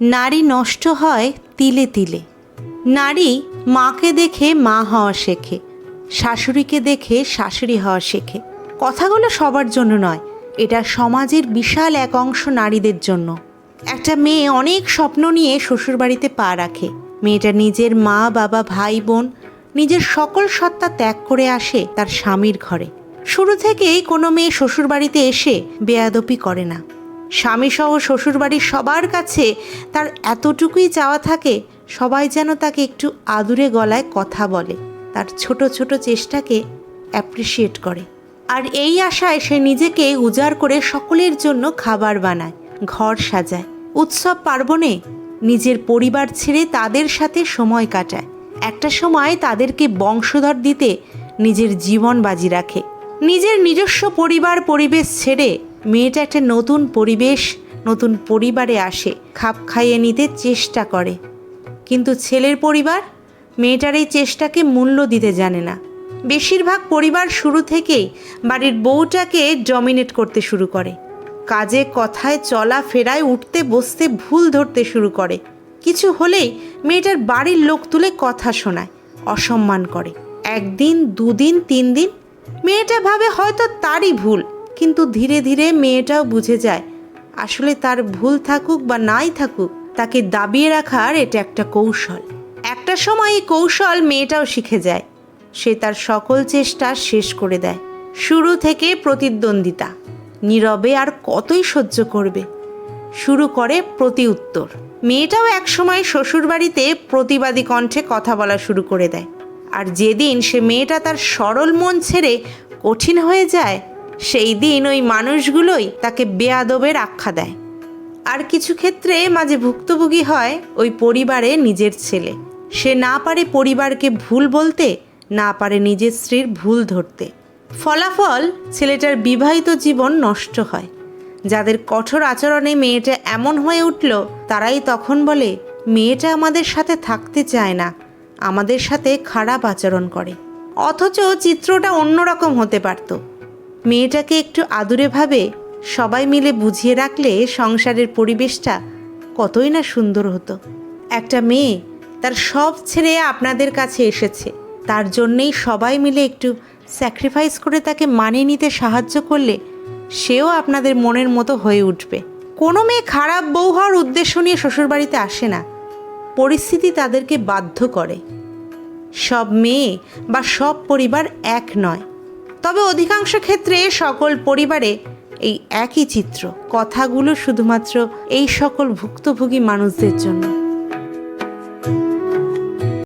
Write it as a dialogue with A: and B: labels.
A: নারী নষ্ট হয় তিলে তিলে। নারী মাকে দেখে মা হওয়া শেখে, শাশুড়িকে দেখে শাশুড়ি হওয়া শেখে। কথাগুলো সবার জন্য নয়, এটা সমাজের বিশাল এক অংশ নারীদের জন্য। একটা মেয়ে অনেক স্বপ্ন নিয়ে শ্বশুরবাড়িতে পা রাখে। মেয়েটা নিজের মা, বাবা, ভাই, বোন, নিজের সকল সত্তা ত্যাগ করে আসে তার স্বামীর ঘরে। শুরু থেকেই কোনো মেয়ে শ্বশুরবাড়িতে এসে বেয়াদপি করে না। স্বামীসহ শ্বশুরবাড়ির সবার কাছে তার এতটুকুই চাওয়া থাকে, সবাই যেন তাকে একটু আদুরে গলায় কথা বলে। তার ছোট ছোট চেষ্টাকে অ্যাপ্রিসিয়েট করে। আর এই আশায় সে নিজেকে উজাড় করে সকলের জন্য খাবার বানায়, ঘর সাজায়। উৎসব পার্বণে নিজের পরিবার ছেড়ে তাদের সাথে সময় কাটায়। একটা সময় তাদেরকে বংশধর দিতে নিজের জীবন বাজি রাখে। নিজের নিজস্ব পরিবার পরিবেশ ছেড়ে মেয়েটা একটা নতুন পরিবেশ, নতুন পরিবারে আসে, খাপ খাইয়ে নিতে চেষ্টা করে। কিন্তু ছেলের পরিবার মেয়েটার এই চেষ্টাকে মূল্য দিতে জানে না। বেশিরভাগ পরিবার শুরু থেকেই বাড়ির বউটাকে ডমিনেট করতে শুরু করে। কাজে, কথায় চলা ফেরায় উঠতে, বসতে ভুল ধরতে শুরু করে। কিছু হলেই মেয়েটার বাড়ির লোক তুলে কথা শোনায়, অসম্মান করে। একদিন, দুদিন তিন দিন মেয়েটা ভাবে হয়তো তারই ভুল। কিন্তু ধীরে ধীরে মেয়েটাও বুঝে যায়, আসলে তার ভুল থাকুক বা নাই থাকুক, তাকে দাবিয়ে রাখার এটা একটা কৌশল। একটা সময় এই কৌশল মেয়েটাও শিখে যায়। সে তার সকল চেষ্টা শেষ করে দেয়। শুরু থেকে প্রতিদ্বন্দ্বিতা, নীরবে আর কতই সহ্য করবে? শুরু করে প্রতি উত্তর মেয়েটাও একসময় শ্বশুরবাড়িতে প্রতিবাদী কণ্ঠে কথা বলা শুরু করে দেয়। আর যেদিন সে মেয়েটা তার সরল মন ছেড়ে কঠিন হয়ে যায় সেই দিন ওই মানুষগুলোই তাকে বেয়াদবের আখ্যা দেয়। আর কিছু ক্ষেত্রে মাঝে ভুক্তভোগী হয় ওই পরিবারে নিজের ছেলে। সে না পারে পরিবারকে ভুল বলতে, না পারে নিজের স্ত্রীর ভুল ধরতে। ফলাফল ছেলেটার বিবাহিত জীবন নষ্ট হয়। যাদের কঠোর আচরণে মেয়েটা এমন হয়ে উঠল, তারাই তখন বলে, মেয়েটা আমাদের সাথে থাকতে চায় না, আমাদের সাথে খারাপ আচরণ করে। অথচ চিত্রটা অন্যরকম হতে পারত। মেয়েটাকে একটু আদুরে ভাবে, সবাই মিলে বুঝিয়ে রাখলে সংসারের পরিবেশটা কতই না সুন্দর হতো। একটা মেয়ে তার সব ছেড়ে আপনাদের কাছে এসেছে, তার জন্যেই সবাই মিলে একটু স্যাক্রিফাইস করে তাকে মানিয়ে নিতে সাহায্য করলে সেও আপনাদের মনের মতো হয়ে উঠবে। কোনো মেয়ে খারাপ বউ হওয়ার উদ্দেশ্য নিয়ে শ্বশুরবাড়িতে আসে না। পরিস্থিতি তাদেরকে বাধ্য করে। সব মেয়ে বা সব পরিবার এক নয়। তবে অধিকাংশ ক্ষেত্রে সকল পরিবারে এই একই চিত্র। কথাগুলো শুধুমাত্র এই সকল ভুক্তভোগী মানুষদের জন্য।